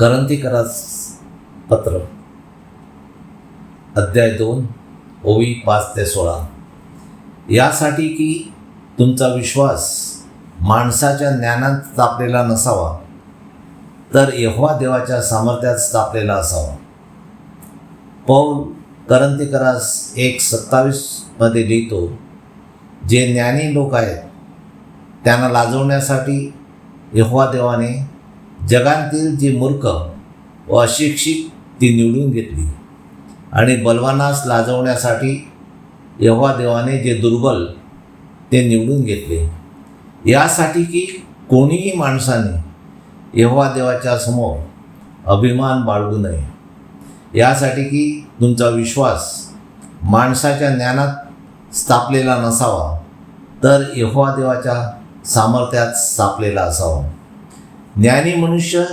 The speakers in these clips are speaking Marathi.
करंतीकरास पत्र. अध्याय दोन ओवी पाच ते सोळा. यासाठी की तुमचा विश्वास माणसाच्या ज्ञानात स्थापलेला नसावा तर यहवा देवाच्या सामर्थ्यात स्थापलेला असावा. पौल करंतीकरास एक सत्तावीसमध्ये लिहितो जे ज्ञानी लोक आहेत त्यांना लाजवण्यासाठी यहवा देवाने जगातील जी मूर्ख व अशिक्षित ती निवडून घेतली. आणि बलवानास लाजवण्यासाठी यहोवा देवाने जे दुर्बल ते निवडून घेतले. यासाठी की कोणीही माणसाने यहोवा देवाच्या समोर अभिमान बाळगू नये. यासाठी की तुमचा विश्वास माणसाच्या ज्ञानात स्थापलेला नसावा तर यहोवा देवाच्या सामर्थ्यात स्थापलेला असावा. ज्ञानी मनुष्य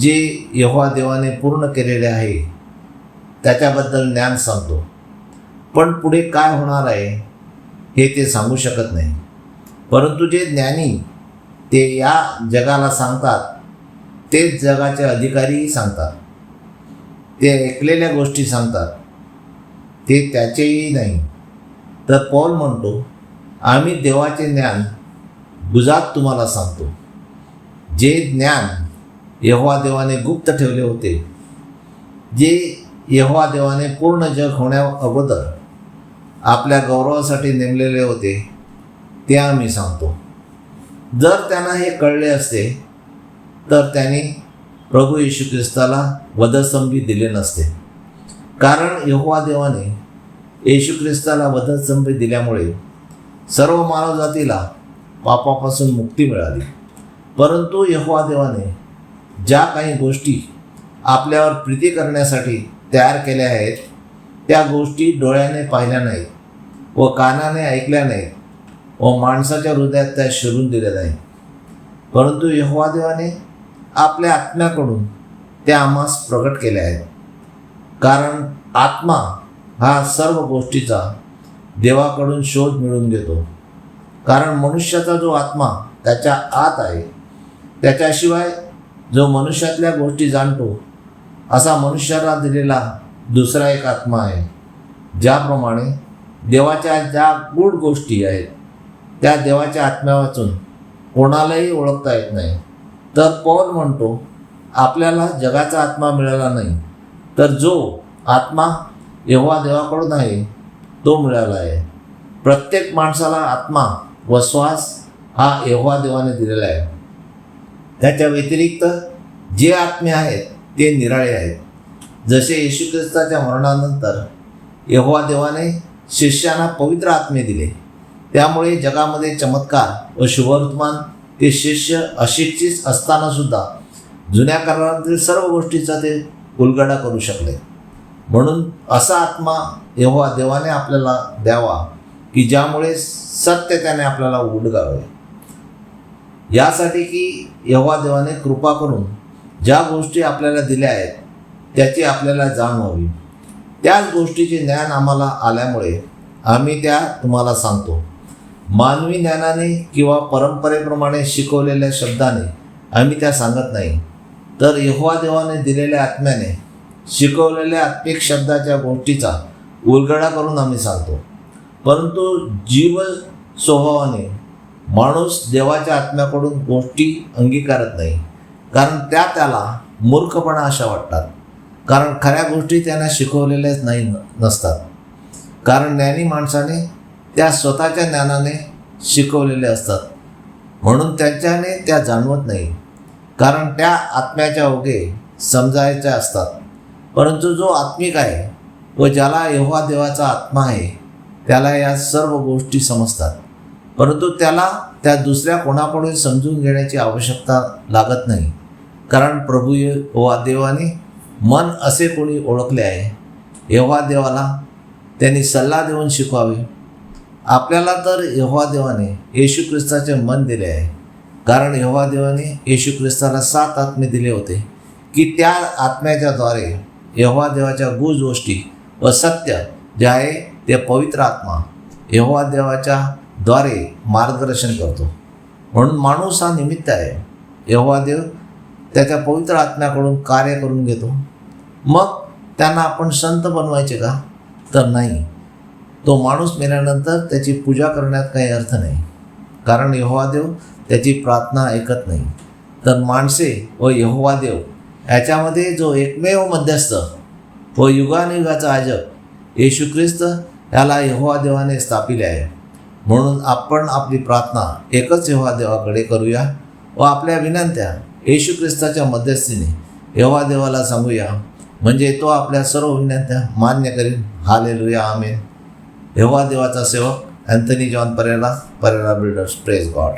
जे यहोवा देवाने पूर्ण केलेले आहे त्याच्याबद्दल ज्ञान सांगतो. पण पुढे काय होणार आहे हे ते सांगू शकत नाही. परंतु जे ज्ञानी ते या जगाला सांगतात तेच जगाचे अधिकारीही सांगतात. ते ऐकलेल्या गोष्टी सांगतात. ते त्याचेही नाही. तर कॉल म्हणतो आम्ही देवाचे ज्ञान गुजात तुम्हाला सांगतो. जे ज्ञान यहोवा देवाने गुप्त ठेवले होते जे यहोवा देवाने पूर्ण जग होण्या अगोदर आपल्या गौरवासाठी नेमलेले होते ते आम्ही सांगतो. जर त्यांना हे कळले असते तर त्यांनी प्रभू येशू ख्रिस्ताला वधस्तंभी दिले नसते. कारण यहोवा देवाने येशू ख्रिस्ताला वधस्तंभी दिल्यामुळे सर्व मानवजातीला पापापासून मुक्ती मिळाली. परंतु यहोवा देवाने ज्या काही गोष्टी आपल्यावर प्रीती करण्यासाठी तयार केल्या आहेत त्या गोष्टी डोळ्याने पाहिल्या नाहीत व कानाने ऐकल्या नाहीत व माणसाच्या हृदयात त्या शिरून दिल्या नाहीत. परंतु यहोवादेवाने आपल्या आत्म्याकडून त्या आम्हास प्रकट केल्या आहेत. कारण आत्मा हा सर्व गोष्टीचा देवाकडून शोध मिळून घेतो. कारण मनुष्याचा जो आत्मा त्याच्या आत आहे त्याच्याशिवाय जो मनुष्यातल्या गोष्टी जाणतो असा मनुष्याला दिलेला दुसरा एक आत्मा आहे. ज्याप्रमाणे देवाच्या ज्या गूढ गोष्टी आहेत त्या देवाच्या आत्म्या वाचून कोणालाही ओळखता येत नाही. तर पौल म्हणतो आपल्याला जगाचा आत्मा मिळाला नाही तर जो आत्मा एव्हा देवाकडून आहे तो मिळाला आहे. प्रत्येक माणसाला आत्मा व श्वास हा एव्हा देवाने दिलेला आहे. त्याच्या व्यतिरिक्त जे आत्मे आहेत ते निराळे आहेत. जसे येशू ख्रिस्ताच्या मरणानंतर यहोवा देवाने शिष्यांना पवित्र आत्मे दिले त्यामुळे जगामध्ये चमत्कार व शुभवर्तमान ते शिष्य अशिक्षित असताना सुद्धा जुन्या करारातील सर्व गोष्टीचा ते उलगडा करू शकले. म्हणून असा आत्मा यहोवा देवाने आपल्याला द्यावा की ज्यामुळे सत्य त्याने आपल्याला उलगावे. यासाठी की यव्हा देवाने कृपा करून ज्या गोष्टी आपल्याला दिल्या आहेत त्याची आपल्याला जाण व्हावी. त्याच गोष्टीचे ज्ञान आम्हाला आल्यामुळे आम्ही त्या तुम्हाला सांगतो. मानवी ज्ञानाने किंवा परंपरेप्रमाणे शिकवलेल्या शब्दाने आम्ही त्या सांगत नाही. तर यहोवा देवाने दिलेल्या आत्म्याने शिकवलेल्या आत्मिक शब्दाच्या गोष्टीचा उलगडा करून आम्ही सांगतो. परंतु जीव स्वभावाने माणूस देवाच्या आत्म्याकडून गोष्टी अंगीकारत नाही. कारण त्या त्याला मूर्खपणा अशा वाटतात. कारण खऱ्या गोष्टी त्यांना शिकवलेल्याच नाही नसतात. कारण ज्ञानी माणसाने त्या स्वतःच्या ज्ञानाने शिकवलेले असतात. म्हणून त्यांच्याने त्या जाणवत नाही. कारण त्या आत्म्याच्या ओघे समजायच्या असतात. परंतु जो आत्मिक आहे व ज्याला यहोवा देवाचा आत्मा आहे त्याला या सर्व गोष्टी समजतात. परंतु त्याला त्या दुसऱ्या कोणाकडून समजून घेण्याची आवश्यकता लागत नाही. कारण प्रभू वा देवाने मन असे कोणी ओळखले आहे यहोवा देवाला त्यांनी सल्ला देऊन शिकवावे. आपल्याला तर यव्हा देवाने येशू ख्रिस्ताचे मन दिले आहे. कारण यव्हा देवाने येशू ख्रिस्ताला सात आत्मे दिले होते की त्या आत्म्याच्याद्वारे यव्हा देवाच्या गुज गोष्टी व सत्य जे आहे ते पवित्र आत्मा यव्हा देवाच्या द्वारे मार्गदर्शन करतो. म्हणून माणूस हा निमित्त आहे. यहोवा देव त्याच्या पवित्र आत्म्याकडून कार्य करून घेतो. मग त्यांना आपण संत बनवायचे का? तर नाही. तो माणूस मेल्यानंतर त्याची पूजा करण्यात काही अर्थ नाही. कारण यहोवा देव त्याची प्रार्थना ऐकत नाही. तर माणसे व यहोवा देव याच्यामध्ये जो एकमेव मध्यस्थ व युगानुयुगाचा आजक येशू ख्रिस्त याला यहोवा देवाने स्थापिले आहे. म्हणून आपण आपली प्रार्थना एकच यव्हा देवाकडे करूया व आपल्या विनंत्या येशू ख्रिस्ताच्या मध्यस्थीने यव्हा देवाला सांगूया म्हणजे तो आपल्या सर्व विनंत्या मान्य करीन. Hallelujah amen. यव्हा देवाचा सेवक अँथनी जॉन परेला परेला बिल्डर्स प्रेस गॉड.